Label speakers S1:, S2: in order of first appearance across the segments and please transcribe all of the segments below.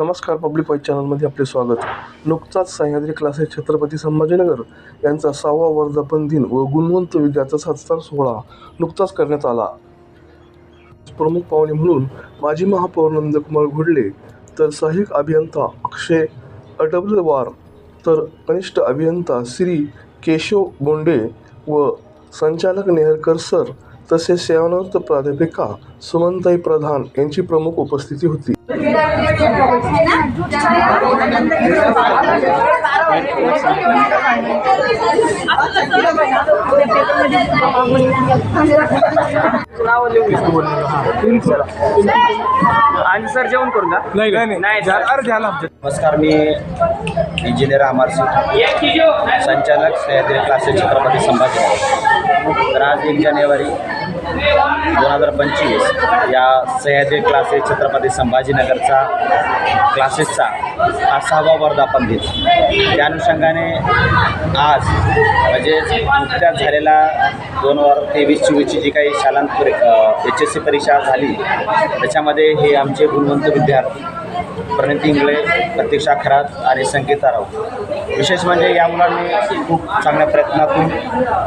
S1: नमस्कार public wise चॅनलमध्ये आपले स्वागत. नुकताच सह्याद्री क्लासेस छत्रपती संभाजीनगर यांचा सहावा वर्धापन दिन व गुणवंत विद्याचा सत्कार सोहळा नुकताच करण्यात आला. प्रमुख पाहुणे म्हणून माजी महापौर नंदकुमार घोडले तर सहाय्यक अभियंता अक्षय अडबलवार तर कनिष्ठ अभियंता श्री केशव बोंडे व संचालक नेहरकर सर तसेच सेवानिवृत्त प्राध्यापिका सुमनताई प्रधान यांची प्रमुख उपस्थिती होती.
S2: आणि सर जेवण करून जा
S3: नाही नाही अरे झालं
S4: नमस्कार, मी इंजिनियर अमर सिंग संचालक सह्याद्री क्लासेस छत्रपती संभाजी. आज एक जानेवारी दोन हजार पंचवीस या सह्याद्री क्लासेस छत्रपती संभाजीनगरचा क्लासेसचा हा सहावा वर्धापन दिन त्या अनुषंगाने आज म्हणजेच नुकत्याच झालेला दोन हजार तेवीस चोवीसची जी काही शालांत एच एस सी परीक्षा झाली त्याच्यामध्ये हे आमचे गुणवंत विद्यार्थी प्रणिती इंगळे प्रतीक्षा खरात आणि संगीता राऊत. विशेष म्हणजे या मुलांनी खूप चांगल्या प्रयत्नातून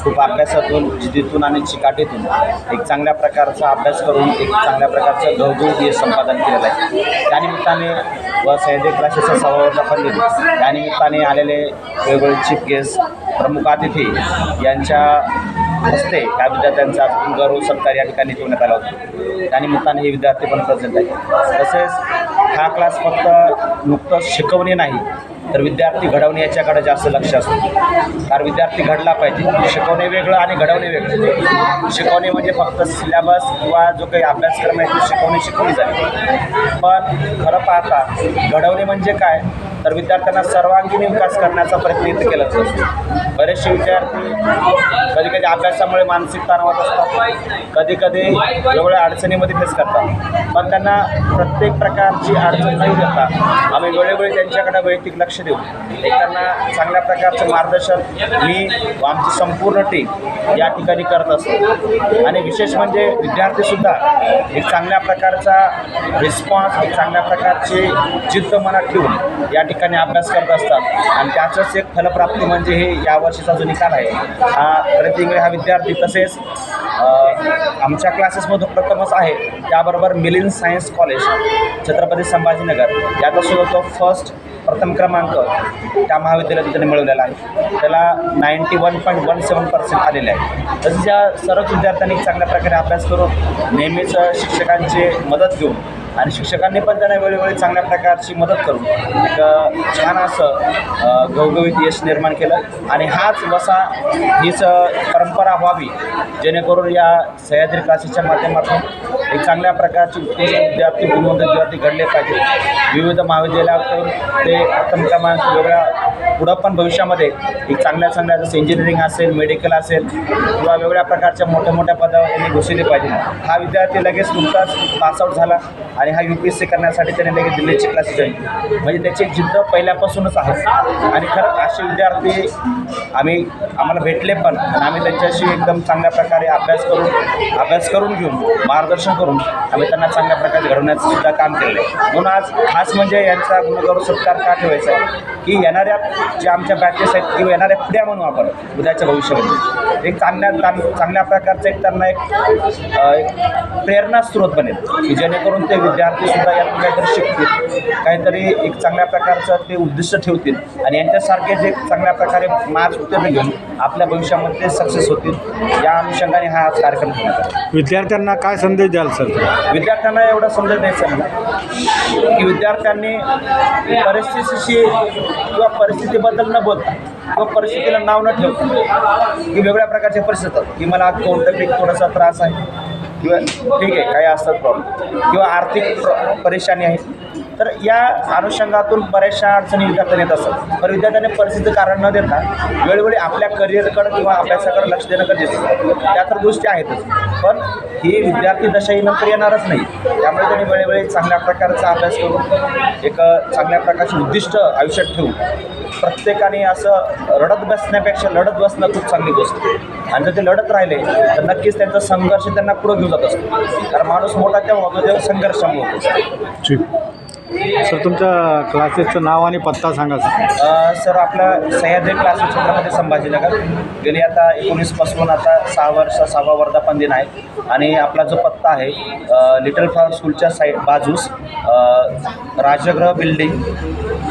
S4: खूप अभ्यासातून जिद्दीतून आणि चिकाटीतून एक चांगल्या प्रकारचा अभ्यास करून एक चांगल्या प्रकारचं घवघवीत हे संपादन केलेलं आहे. त्यानिमित्ताने व सह्याद्री क्लासेसचा सहावा पण दिली. त्यानिमित्ताने आलेले वेगवेगळे चीफ गेस्ट प्रमुख अतिथी यांच्या हस्ते या विद्यार्थ्यांचा गौरव सत्कार या ठिकाणी ठेवण्यात आला होता. त्यानिमित्ताने हे विद्यार्थी पण प्रेझेंट आहे तसेच हा क्लास फक्त नुकतंच शिकवणे नाही तर विद्यार्थी घडवणे याच्याकडे जास्त लक्ष असतं. कारण विद्यार्थी घडला पाहिजे. शिकवणे वेगळं आणि घडवणे वेगळं. शिकवणे म्हणजे फक्त सिलेबस किंवा जो काही अभ्यासक्रम आहे तो शिकवणे शिकवली जाते. पण खरं पाहता घडवणे म्हणजे काय? तर विद्यार्थ्यांना सर्वांगीण विकास करण्याचा प्रयत्न इथं केला जातो. बरेचसे विद्यार्थी कधी कधी अभ्यासामुळे मानसिक तणावात असतात. कधी कधी वेगवेगळ्या अडचणीमध्ये फेस करतात. पण त्यांना प्रत्येक प्रकारची अडचण नाही देता आम्ही वेळोवेळी त्यांच्याकडे वैयक्तिक लक्ष देऊ. एक त्यांना चांगल्या प्रकारचं मार्गदर्शन मी व आमची संपूर्ण टीम या ठिकाणी करत असतो. आणि विशेष म्हणजे विद्यार्थीसुद्धा एक चांगल्या प्रकारचा रिस्पॉन्स एक चांगल्या प्रकारची जिद्द मनात ठेवून या ठिकाणी ठिकाणी अभ्यास करत असतात. आणि त्याचंच एक फलप्राप्ती म्हणजे हे यावर्षीचा जो निकाल आहे हा प्रतिंगळे हा विद्यार्थी तसेच आमच्या क्लासेसमधून प्रथमच आहे. त्याबरोबर मिलिंद सायन्स कॉलेज छत्रपती संभाजीनगर याचा तो फर्स्ट प्रथम क्रमांक त्या महाविद्यालयात त्याने मिळवलेला आहे. त्याला ninety one point one seven percent आलेले आहे. तसेच या सर्वच विद्यार्थ्यांनी चांगल्या प्रकारे अभ्यास करून नेहमीच शिक्षकांची मदत घेऊन आणि शिक्षकांनी पण त्यांना वेळोवेळी चांगल्या प्रकारची मदत करून एक छान असं गवगवीत यश निर्माण केलं. आणि हाच वसा हीच परंपरा व्हावी जेणेकरून या सह्याद्री क्लासेसच्या माध्यमातून एक चांगल्या प्रकारची उत्कृष्ट विद्यार्थी गुणवंत विद्यार्थी घडले पाहिजे. विविध महाविद्यालयातून ते प्रथम क्रमांक वेगळ्या पुढं पण भविष्यामध्ये एक चांगल्या चांगल्या जसं इंजिनिअरिंग असेल मेडिकल असेल किंवा वेगवेगळ्या प्रकारच्या मोठ्या मोठ्या पदावर त्यांनी घोषिले पाहिजे. हा विद्यार्थी लगेच नुकताच पासआउट झाला आणि हा यू पी एस सी करण्यासाठी त्याने लगेच दिल्लीची क्लास जॉईन म्हणजे त्याची जिद्द पहिल्यापासूनच आहे. आणि खरंच असे विद्यार्थी आम्ही आम्हाला भेटले पण आणि आम्ही त्यांच्याशी एकदम चांगल्या प्रकारे अभ्यास करून अभ्यास करून घेऊन मार्गदर्शन करून आम्ही त्यांना चांगल्या प्रकारे घडवण्याचं सुद्धा काम केलं आहे म्हणून आज खास म्हणजे यांचा गुणगौरव सत्कार का ठेवायचा आहे? की येणाऱ्या जे आमच्या बॅचेस आहेत किंवा येणाऱ्या पिढ्या म्हणू आपण उद्याच्या भविष्यामध्ये. एक चांगल्या चांग- चांगल्या प्रकारचं एक त्यांना एक अ, एक प्रेरणा स्रोत बनेल की जेणेकरून ते विद्यार्थीसुद्धा यातून काहीतरी शिकतील काहीतरी एक चांगल्या प्रकारचं ते उद्दिष्ट ठेवतील आणि यांच्यासारखे जे चांगल्या प्रकारे मार्च उत्तीर्ण घेऊन आपल्या भविष्यामध्ये सक्सेस होतील या अनुषंगाने हा कार्यक्रम ठेवण्यात आला
S3: विद्यार्थ्यांना काय संदेश द्याल सर?
S4: विद्यार्थ्यांना एवढा समजत द्यायचा की विद्यार्थ्यांनी परिस्थितीशी किंवा परिस्थितीबद्दल न बोलता किंवा परिस्थितीला नाव न ठेवता की वेगळ्या प्रकारच्या परिस्थिती की मला कोणतं पीक थोडासा त्रास आहे. किंवा ठीक आहे काही असतात प्रॉब्लेम किंवा आर्थिक परेशानी आहे तर या अनुषंगातून बऱ्याचशा अडचणी विद्यार्थ्यांना येत असतात. पण विद्यार्थ्यांनी परिस्थिती कारण न देता वेळोवेळी आपल्या करिअरकडे किंवा अभ्यासाकडे लक्ष देणं गरजेचं आहे. त्या तर गोष्टी आहेतच. पण ही विद्यार्थी दशा ही नंतर येणारच नाही. त्यामुळे त्यांनी वेळोवेळी चांगल्या प्रकारचा अभ्यास करून एक चांगल्या प्रकारचे उद्दिष्ट आयुष्यात ठेवून प्रत्येकाने असं रडत बसण्यापेक्षा लढत बसणं खूप चांगली गोष्ट आहे. आणि जर ते लढत राहिले तर नक्कीच त्यांचा संघर्ष त्यांना पुढं घेऊन जात असतो. कारण माणूस मोठा तेव्हा होतो तेव्हा संघर्षामुळे होतो.
S3: ठीक सर तुमच्या क्लासेसचं नाव आणि पत्ता सांगा सर.
S4: अ, सर आपला सह्याद्री क्लासेस छत्रपती संभाजीनगर. गेली आता एकोणीसपासून आता सहा वर्ष सहावा वर्धापन दिन आहे. आणि आपला जो पत्ता आहे अ, लिटल फ्लॉवर स्कूलच्या साईड बाजूस अ, राजगृह बिल्डिंग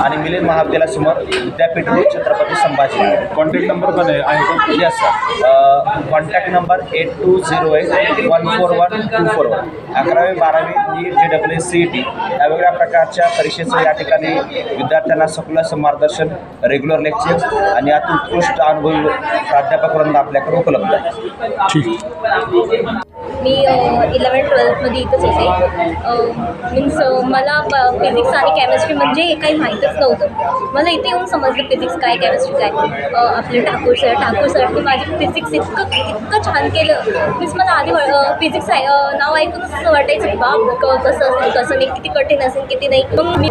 S4: आणि मिलिंद महाविद्यालयासमोर विद्यापीठ road Chhatrapati Sambhajinagar.
S3: Contact number पण आहे
S4: yes sir contact number eight two zero eight one four one two four one अकरावी बारावी नीट जे डब्ल्यू सी टी या वेगवेगळ्या आजच्या परीक्षेचं या ठिकाणी विद्यार्थ्यांना सखोल मार्गदर्शन रेग्युलर लेक्चर आणि यात उत्कृष्ट अनुभवी प्राध्यापक आपल्याकडे उपलब्ध आहे.
S3: ठीक.
S2: मी इलेवन ट्वेल्थमध्ये इथंच होते मीन्स मला फिजिक्स आणि केमिस्ट्री म्हणजे हे काही माहीतच नव्हतं. मला इथे येऊन समजलं फिजिक्स काय केमिस्ट्री काय. आपले ठाकूर सर ठाकूर सरने माझी फिजिक्स इतकं इतकं छान केलं. मीन्स मला आधी फिजिक्स आहे नाव ऐकूनच असं वाटायचं बाप क- कसं असेल कसं नाही किती कठीण असेल किती नाही. मग मी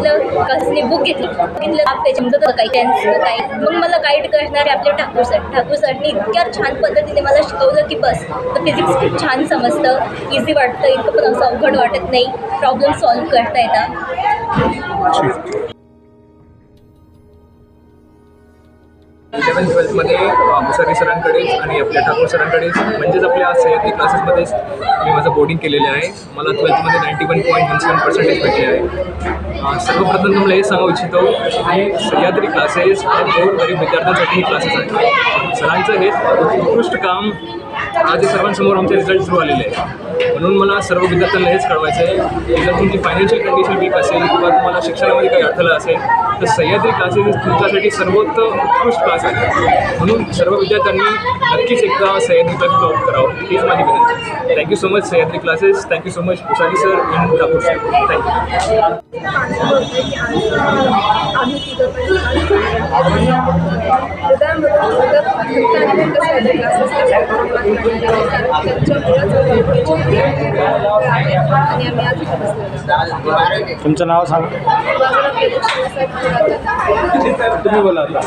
S2: कसली बुक घेतली. बघितलं त्याच्यामध्ये काही त्यांचं काही मग मला गाईड करणारे आपले ठाकूर सर ठाकूर सरनी इतक्या छान पद्धतीने मला शिकवलं की बस. तर फिजिक्स खूप छान मस्त इझी वाटतं. इतकं पण असं अवघड वाटत नाही. प्रॉब्लेम सॉल्व्ह करता येतात.
S5: इलेवन ट्वेल्थमध्ये मुसारी सरांकडेच आणि आपल्या ठाकूर सरांकडेच म्हणजेच आपल्या सह्याद्री क्लासेसमध्येच मी माझं बोर्डिंग केलेलं आहे. मला ट्वेल्थमध्ये ninety one point one seven percentage भेटले आहे. सर्वप्रथम तुम्हाला हे सांगू इच्छितो की सह्याद्री क्लासेस आणि गरीब विद्यार्थ्यांसाठी हे क्लासेस आहेत. सरांचं हे उत्कृष्ट काम आज सर्वांसमोर आमचे रिझल्ट सुरू आलेले आहे म्हणून मला सर्व विद्यार्थ्यांना हेच कळवायचं आहे की जर तुमची फायनान्शियल कंडिशन वीक असेल किंवा तुम्हाला शिक्षणामध्ये काही अडथळा असेल तर सह्याद्री क्लासेस तुमच्यासाठी सर्वोत्तम उत्कृष्ट क्लास आहे म्हणून सर्व विद्यार्थ्यांनी नक्कीच एकदा सह्याद्री क्लास ऑप्ट करावं हीच माझी विनंती thank you so much Sahyadri classes thank you so much Usari sir and Thakur sir thank you
S3: तुमचं नाव सांगा. तुम्ही बोला आता.